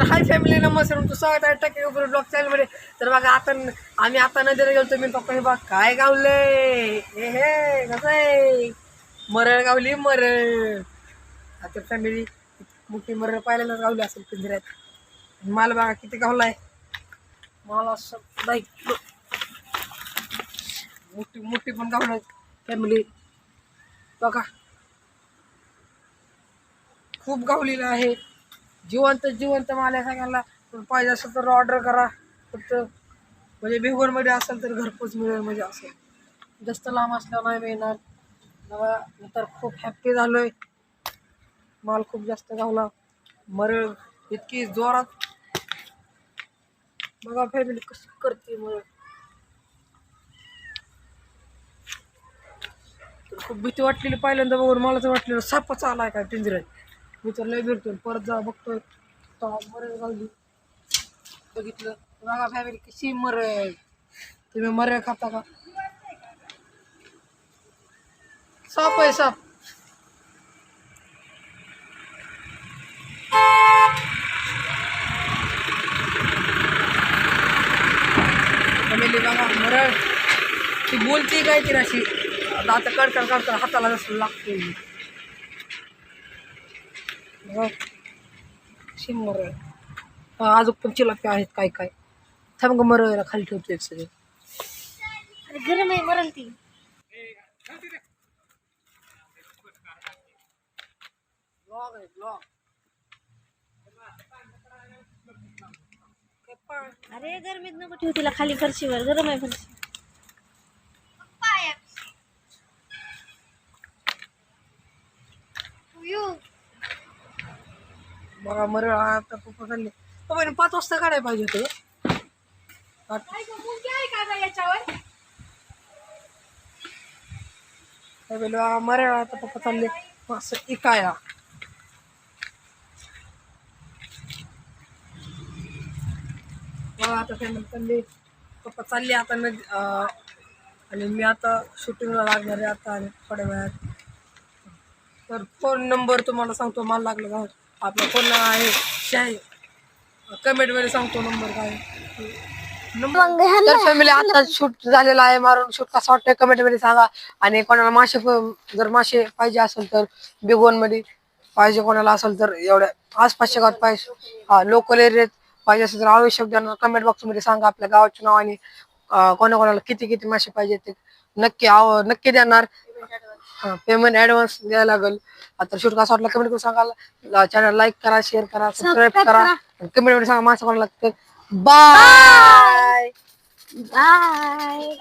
तर hi family नमस्कार. तुमचं स्वागत आहे टक्के ब्लॉग चॅनलमध्ये. तर बघा आता आम्ही आता नदीला गेलो मी पप्पाने बघ काय गावले? हे हे कसं आहे? मरळ गावली मरळ. आता फॅमिली मोठी मरळ पाहिल्यालाच गावली असेल पिंजऱ्यात. मला बघा किती गावलाय मला सगळं नाही. मोठी मोठी पण गावलं फॅमिली. बघा. खूप गावलेलं आहे. जिवंत जिवंत माल सांगायला पण पाहिजे असेल तर ऑर्डर करा. फक्त म्हणजे भिगवणमध्ये असेल तर घरपोच मिळेल म्हणजे असेल जास्त लांब असल्या नाही मिळणार. बघा मी तर खूप हॅप्पी झालोय. माल खूप जास्त गावला मरळ इतकी जोरात. बघा फॅमिली कसं करते मरळ. खूप भीती वाटलेली पहिल्यांदा बघून मला तर वाटलेलं सापच आलाय काय पिंजऱ्यात? मी लय परत जा बघतोय. तेव्हा मरळ गावली बघितलं. बघा फॅमिली कशी मरळ खाता का? साप आहे, साप. फॅमिली ती बोलते काय ती दात कडकड कडकड हाताला हा, अजून पण चिलापी आहेत काय काय. थांब ग मरळला खाली ठेवतो एक सगळे अरे गरम आहे मरल ती. ब्लॉग आहे ब्लॉग अरे गरमीत नको ठेव तिला खाली फरशीवर. गरम आहे फरशी. बघा मरळ आता पप्पा चालले पप्पाने पाच वाजता काढायला पाहिजे होतं काय बोलू, हा मरळ आता पप्पा चालले असं इकाया बघा आता फॅमिली चालली पप्पा चालले आता नदी आणि मी आता शूटिंगला लागणार आहे आता आणि थोड्या वेळात. तर फोन नंबर तुम्हाला सांगतो मला लागलं आपला फोन आहे? शाही कमेंटमध्ये सांगतो नंबर काय. तर फॅमिली आता शूट झालेला आहे मारून शूट कसा वाटतंय कमेंटमध्ये सांगा. आणि कोणाला मासे प- जर मासे पाहिजे असेल तर बिगोनमध्ये पाहिजे कोणाला असेल तर एवढ्या आसपासच्या गावात पाहिजे. लोकल एरियात पाहिजे असेल तर आवश्यक त्यांना कमेंट बॉक्समध्ये सांगा आपल्या गावाच्या नाव आणि अं, कोणाकोणाला किती किती मासे पाहिजे ते नक्की आव नक्की देणार. पेमेंट ऍडव्हान्स द्यायला लागेल. आता शूट कसा वाटला कमेंट करून सांगा चॅनल लाईक करा शेअर करा सबस्क्राईब करा. कमेंटमध्ये सांगा मासा कोणाला लागतं बाय बाय